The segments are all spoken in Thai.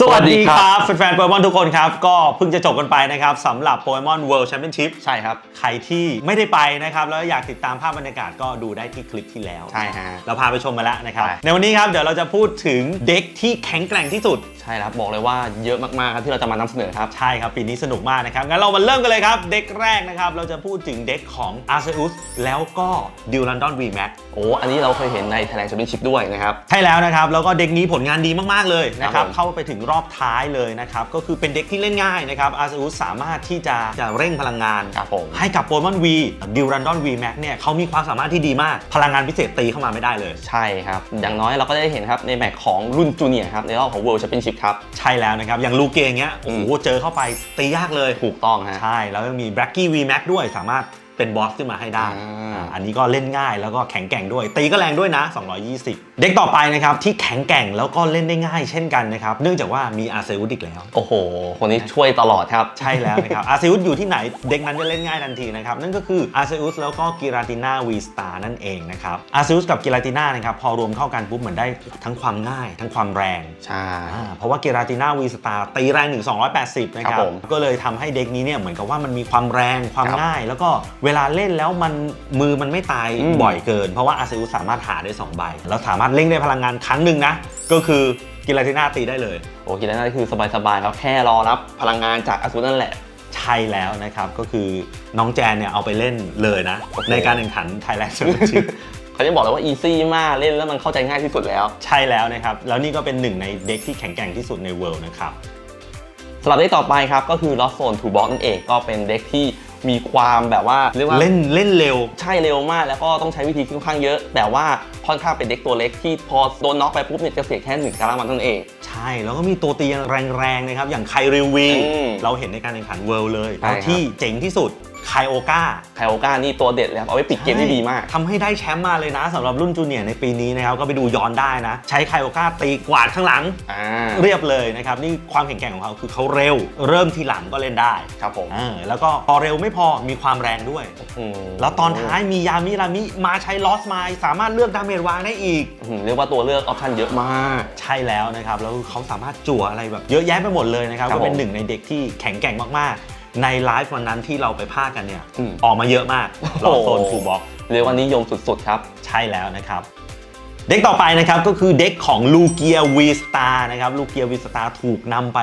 สวัสดีครับแฟนๆโปเกมอนทุกคนครับ ก็เพิ่งจะจบกันไปนะครับสำหรับโปเกมอน World Championship ใช่ครับ ใครที่ไม่ได้ไปนะครับ แล้วอยากติดตามภาพบรรยากาศก็ดูได้ที่คลิปที่แล้ว ใช่ฮะ เราพาไปชมมาแล้วนะครับไปในวันนี้ครับเดี๋ยวเราจะพูดถึงเด็กที่แข็งแกร่งที่สุด ใช่ครับ บอกเลยว่าเยอะมากๆครับที่เราจะมานำเสนอครับ ใช่ครับ ปีนี้สนุกมากนะครับ งั้นเรามาเริ่มกันเลยครับเด็กแรกนะครับเราจะพูดถึงเด็กของ a r c e u s แล้วก็ดิวลันดอน VMAX โอ้อันนี้เราเคยเห็นใน Thailand Championship ด้วยนะครับใช่แล้วนะครับแล้วก็เด็กนี้ผลงานดีมากๆเลยนะคครัรับบผมเข้าไปถึงรอบท้ายเลยนะครับ ก็คือเป็นเด็กที่เล่นง่ายนะครับ a r c e u s สามารถที่จะจะเร่งพลังงาน ครับผม ให้กับโปเกมอนวีดิวรันดอน VMAX เนี่ยเขามีความสามารถที่ดีมาก พลังงานพิเศษตีเข้ามาไม่ได้เลย ใช่ครับ อย่างน้อยเราก็ได้เห็นครับในแมตช์ของรุ่นจูเนียร์ครับในรอบของ World Championship ครับ ใช่แล้วนะครับ อย่างลูเกอย่างเงี้ยโอ้โหเจอเข้าไปตียากเลยถูกต้องฮะใช่แล้วยังมี b r a c k y VMAX ด้วยสามารถ เป็นบอสขึ้นมาให้ได้อ่าอ่าอันนี้ก็เล่นง่ายแล้วก็แข็งแกร่งด้วย ตีก็แรงด้วยนะ 220 เด็กต่อไปนะครับที่แข็งแกร่งแล้วก็เล่นได้ง่ายเช่นกันนะครับ เนื่องจากว่ามีอาเซอุสอีกแล้ว โอ้โห คนนี้ช่วยตลอดครับ ใช่แล้วนะครับ อาเซอุสอยู่ที่ไหนเด็กนั้นจะเล่นง่ายทันทีนะครับ นั่นก็คืออาเซอุสแล้วก็กิราติน่าวีสตานั่นเองนะครับอาเซอุสกับกิราติน่านะครับพอรวมเข้ากันปุ๊บเหมือนได้ทั้งความง่าย ทั้งความแรงใช่ อ่าเพราะว่าเกราติน่าวีสตาร์ตีแรงถึง280 นะคครัรับบผมก็เลยทำให้เด็กนี้เนี่ยเหมือนกับว่ามันมีความแรงความครับ ง่าย แล้วก็เวลาเล่นแล้วมันมือมันไม่ตายอืม บ่อยเกิน เพราะว่าอาเซอุสสามารถหาได้2ใบแล้วสามารถเล่งได้พลังงานครั้งหนึ่งนะ ก็คือกิราติน่าตีได้เลย โอ้คิดแล้วน่าคือสบายๆครับแค่รอรับพลังงานจากอสูรนั่นแหละ ใช่แล้วนะครับก็คือน้องแจนเนี่ยเอาไปเล่นเลยนะ โอ้โหในการแข่งขัน Thailand Championship เขาจะบอกเลยว่าอีซี่มากเล่นแล้วมันเข้าใจง่ายที่สุดแล้วใช่แล้วนะครับ แล้วนี่ก็เป็นหนึ่งในเด็กที่แข็งแกร่งที่สุดในเวิลด์นะครับ สำหรับเด็กต่อไปครับก็คือ Lost Zone to Box นั่นเองก็เป็นเด็กที่ มีความแบบว่าเรียกว่าเล่นเล่นเร็วใช่เร็วมาก แล้วก็ต้องใช้วิธีที่ค่อนข้างเยอะ แต่ว่าค่อนข้างเป็นเด็กตัวเล็กที่พอโดนน็อกไปปุ๊บเนี่ยจะเสียแค่หนึ่งการามันนั่นเอง ใช่แล้วก็มีตัวตีแรงๆนะครับอย่างไคริววีอืมเราเห็นในการแข่งขันเวิลด์เลยใช่แล้วที่เจ๋งที่สุด ไคโอกาไคโอก้านี่ตัวเด็ดเลยครับ เอาไว้ปิดเกมได้ดีมากทำให้ได้แชมป์มาเลยนะสำหรับรุ่นจูเนียร์ในปีนี้นะครับ ก็ไปดูย้อนได้นะ ใช้ไคโอกาตีกวาดข้างหลังอ่าเรียบเลยนะครับ นี่ความแข็งแกร่งของเขาคือเขาเร็ว เริ่มทีหลังก็เล่นได้ครับผมเออแล้วก็พอเร็วไม่พอมีความแรงด้วยอืมแล้วตอนท้ายมียามิรามิมาใช้ลอสไมล์สามารถเลือกดาเมจวางได้อีกอืมเรียกว่าตัวเลือกออปชั่นเยอะมากใช่แล้วนะครับแล้วเขาสามารถจั่วอะไรแบบเยอะแยะไปหมดเลยนะครับครับก็เป็นผมหนึ่งในเด็กที่แข็งแกร่งมากๆ ในไลฟ์วันนั้นที่เราไปพากกันเนี่ยอืม ออกมาเยอะมากรอโซนโอ้โหทูบ็อก เรียกว่านิยมสุดๆครับ ใช่แล้วนะครับ เด็กต่อไปนะครับก็คือเด็กของลูเกียวีสตานะครับลูเกียวีสตาถูกนำไป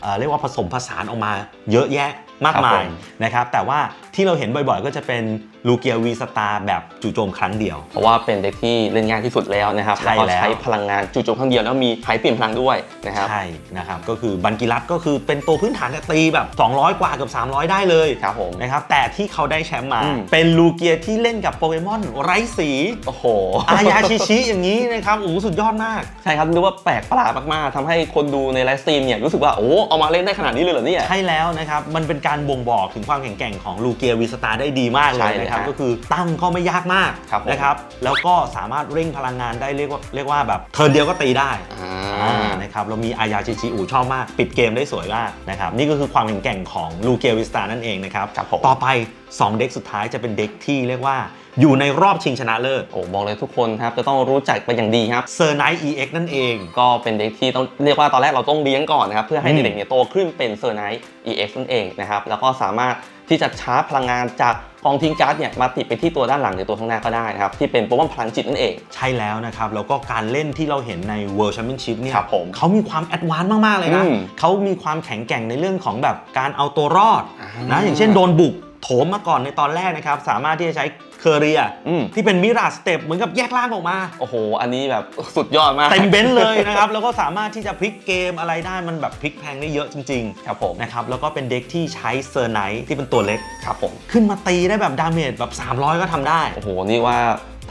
เอ่อเรียกว่าผสมผสานออกมาเยอะแยะ มากครับมายผมนะครับแต่ว่าที่เราเห็นบ่อยๆ ก็จะเป็นลูเกียวีสตาแบบจู่โจมครั้งเดียว เพราะว่าเป็นเด็กที่เล่นง่ายที่สุดแล้วนะครับใช่แล้วก็แล้วใช้พลังงานจู่โจมครั้งเดียวแล้วมีไฮเปลี่ยนพลังด้วยนะครับใช่นะครับก็คือบันกิรัตก็คือเป็นตัวพื้นฐานเนี่ยตีแบบ 200 กว่าเกับ 300 ได้เลยครับผมนะครับแต่ที่เขาได้แชมป์มาอืมเป็นลูเกียที่เล่นกับโปเกมอนไร้สีโอ้โหอายาชิชิอย่างนี้นะครับโอ้โหสุดยอดมากใช่ครับเรียกว่าแปลกประหลาดมากๆทำให้คนดูในไลฟ์สตรีมเนี่ยรู้สึกว่าโอ้เอามาเล่นได้ขนาดนี้เลยเหรอเนี่ยใช่แล้วนะครับมันเป็นการบ่งบอกถึงความแข็งแกร่งของลูเกียวีสตาได้ดีมากเลใช่ยเลยนะครับฮะก็คือตั้งก็ไม่ยากมากครับผม นะครับ แล้วก็สามารถเร่งพลังงานได้เรียกว่าเรียกว่าแบบเทิร์นเดียวก็ตีได้ อ่าอ่านะครับเรามีอายาชิชิอูชอบมาก ปิดเกมได้สวยมากนะครับ นี่ก็คือความแข็งแกร่งของลูเกียวิสตานั่นเองนะครับ ครับผม ต่อไป2 เด็กสุดท้ายจะเป็นเด็กที่เรียกว่าอยู่ในรอบชิงชนะเลิศโอ้บอกเลยทุกคนครับจะต้องรู้จักเป็นอย่างดีครับเซอร์ไนท์ EX นั่นเอง ก็เป็นเด็กที่ต้องเรียกว่าตอนแรกเราต้องเลี้ยงก่อนนะครับ เพื่อให้อืมเด็กๆเนี่ยโตขึ้นเป็นเซอร์ไนท์ EX นั่นเองนะครับแล้วก็สามารถที่จะชาร์จพลังงานจากกองทิ้งการ์ดเนี่ยมาติดไปที่ตัวด้านหลังหรือตัวข้างหน้าก็ได้นะครับ ที่เป็นโปรแกรมพลังจิตนั่นเอง ใช่แล้วนะครับ แล้วก็การเล่นที่เราเห็นใน World Championship เนี่ยครับผมเขามีความแอดวานซ์มาก ๆ เลยนะอืมเขามีความแข็งแกร่งในเรื่องของแบบการเอาตัวรอดอ่านะอย่างเช่นโดนบุก โถมมาก่อนในตอนแรกนะครับ สามารถที่จะใช้เคอร์เรียอืมที่เป็นมิราสเต็ปเหมือนกับแยกล่างออกมา โอ้โห อันนี้แบบสุดยอดมากเต็มเบนซ์เลยนะครับ แล้วก็สามารถที่จะพลิกเกมอะไรได้มันแบบพลิกแพลงได้เยอะจริงครับผมๆนะครับ แล้วก็เป็นเด็กที่ใช้เซอร์ไนท์ที่เป็นตัวเล็กครับผมขึ้นมาตีได้แบบดาเมจแบบ 300 ก็ทำได้ โอ้โห นี่ว่า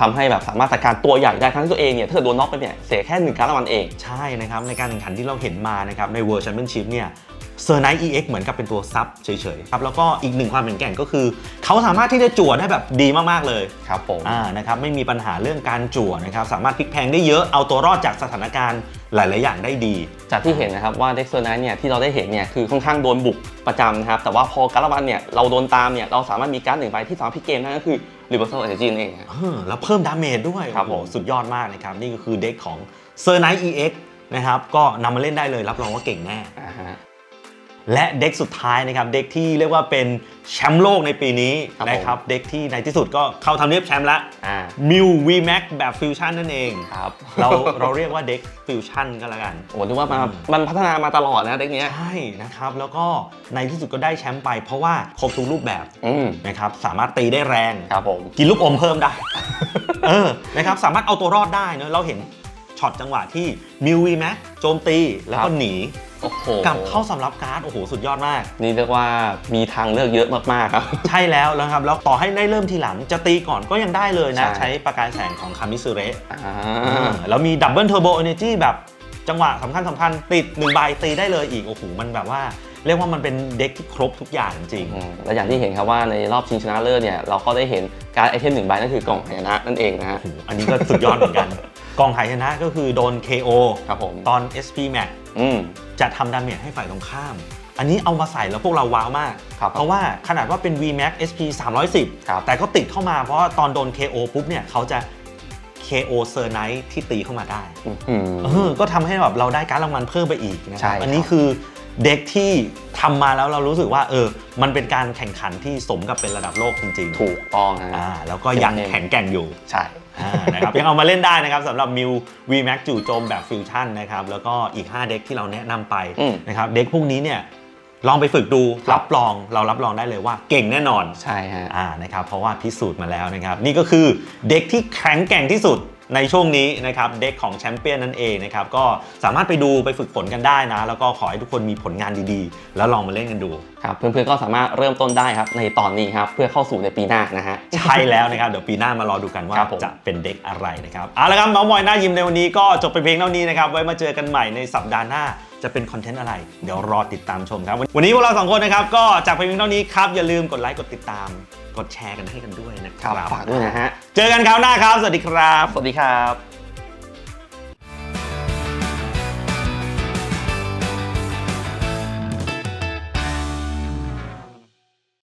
ทำให้แบบสามารถจัดการตัวใหญ่ได้ทั้งที่ตัวเองเนี่ยถ้าเกิดโดนน็อกไปเนี่ยเสียแค่หนึ่งการละวันเอง ใช่นะครับ ในการแข่งขันที่เราเห็นมานะครับใน World Championship เนี่ย เซอร์ไนท์ EX เหมือนกับเป็นตัวซับเฉยๆครับแล้วก็อีกหนึ่งความแข็งแกร่งก็คือ เขาสามารถที่จะจั่วได้แบบดีมากๆเลยครับผมอ่านะครับไม่มีปัญหาเรื่องการจั่วนะครับสามารถพลิกแพลงได้เยอะเอาตัวรอดจากสถานการณ์หลายๆอย่างได้ดี จากที่เห็นนะครับว่าเด็กเซอร์ไนท์เนี่ยที่เราได้เห็นเนี่ยคือค่อนข้างโดนบุกประจำนะครับแต่ว่าพอการละวันเนี่ยเราโดนตามเนี่ยเราสามารถมีการดหนึ่งใบที่สามารถพลิกเกมได้ก็คือ Reversal Energy นั่นเองครับเออแล้วเพิ่มดาเมจด้วยครับโอ้โหผมสุดยอดมากนะครับนี่ก็คือเด็กของเซอร์ไนท์ EX นะครับก็นำมาเล่นได้เลยรับรองว่าเก่งแน่อ่าฮะ และเด็กสุดท้ายนะครับเด็กที่เรียกว่าเป็นแชมป์โลกในปีนี้ครับผม นะครับเด็กที่ในที่สุดก็เข้าทำเนียบแชมป์แล้วอ่ามิว VMAX แบบฟิวชั่นนั่นเอง ครับเราเราเรียกว่าเด็กฟิวชั่นก็แล้วกัน โอ้นึกว่ามาอืมมันพัฒนามาตลอดนะเด็กเนี้ย ใช่นะครับ แล้วก็ในที่สุดก็ได้แชมป์ไป เพราะว่าครบทุกรูปแบบอืมนะครับสามารถตีได้แรง ครับผม กินลูกอมเพิ่มได้ เออนะครับสามารถเอาตัวรอดได้เนอะเราเห็น ช็อตจังหวะที่มิววีแม็กโจมตีแล้วก็ครับหนีโอ้โหกลับเข้าสำรับการ์ดโอ้โหสุดยอดมาก นี่เรียกว่ามีทางเลือกเยอะมากๆครับ ใช่แล้วแล้วครับ แล้วต่อให้ได้เริ่มทีหลังจะตีก่อนก็ยังได้เลยนะ ใช่ใช้ประกายแสงของคามิซึเระอ่าแล้วมีดับเบิลเทอร์โบเอเนจีแบบจังหวะสำคัญสำคัญติดหนึ่งใบตีได้เลยอีก โอ้โห มันแบบว่า เรียกว่ามันเป็นเด็กที่ครบทุกอย่างจริง อืมและอย่างที่เห็นครับว่าในรอบชิงชนะเลิศเนี่ยเราก็ได้เห็นการดไอเทมหนึ่งใบนั่นคือกล่องหายนะนั่นเองนะฮะโอ้โหอันนี้ก็สุดยอดเหมือนกัน กองหายชนะก็คือโดน KO ครับผม ตอน SP Max อืม จะทำดาเมจให้ฝ่ายตรงข้าม อันนี้เอามาใส่แล้วพวกเราว้าวมาก ครับเพราะว่าขนาดว่าเป็น VMAX SP 310ครับแต่ก็ติดเข้ามาเพราะว่าตอนโดน KO ปุ๊บเนี่ยเขาจะ KO เซอร์ไนท์ที่ตีเข้ามาได้อื้อหือ เออก็ทำให้แบบเราได้การดรางวัลเพิ่มไปอีกนะคใช่รับ ครับ อันนี้คือ เด็กที่ทำมาแล้วเรารู้สึกว่าเออ มันเป็นการแข่งขันที่สมกับเป็นระดับโลกจริงๆ ถูกต้องฮะอ่าแล้วก็ยังแข็งแกร่งอยู่ ใช่อ่านะครับยังเอามาเล่นได้นะครับสำหรับมิว VMAX จู่โจมแบบฟิวชั่นนะครับแล้วก็อีก 5 เด็กที่เราแนะนำไปอืมนะครับเด็กพวกนี้เนี่ยลองไปฝึกดูครับรับรองเรารับรองได้เลยว่าเก่งแน่นอนใช่ฮะอ่านะครับเพราะว่าพิสูจน์มาแล้วนะครับ นี่ก็คือเด็กที่แข็งแกร่งที่สุด ในช่วงนี้นะครับเด็กของแชมเปี้ยนนั่นเองนะครับก็สามารถไปดูไปฝึกฝนกันได้นะ แล้วก็ขอให้ทุกคนมีผลงานดีๆ แล้วลองมาเล่นกันดู ครับเพื่อนๆก็สามารถเริ่มต้นได้ครับในตอนนี้ครับเพื่อเข้าสู่ในปีหน้านะฮะ ใช่แล้วนะครับ เดี๋ยวปีหน้ามารอดูกันว่าครับผม จะเป็นเด็กอะไรนะครับเอาละครับเมาส์มอยหน้ายิ้มในวันนี้ก็จบไปเพียงเท่านี้นะครับไว้มาเจอกันใหม่ในสัปดาห์หน้าจะเป็นคอนเทนต์อะไร เดี๋ยวรอติดตามชมครับวันนี้พวกเราสองคนนะครับก็จากไปเพียงเท่านี้ครับอย่าลืมกดไลค์กดติดตาม กดแชร์กันให้กันด้วยนะคครัรับบฝากด้วยนะฮะ เจอกันคราวหน้าครับ สวัสดีครับ สวัสดีครับ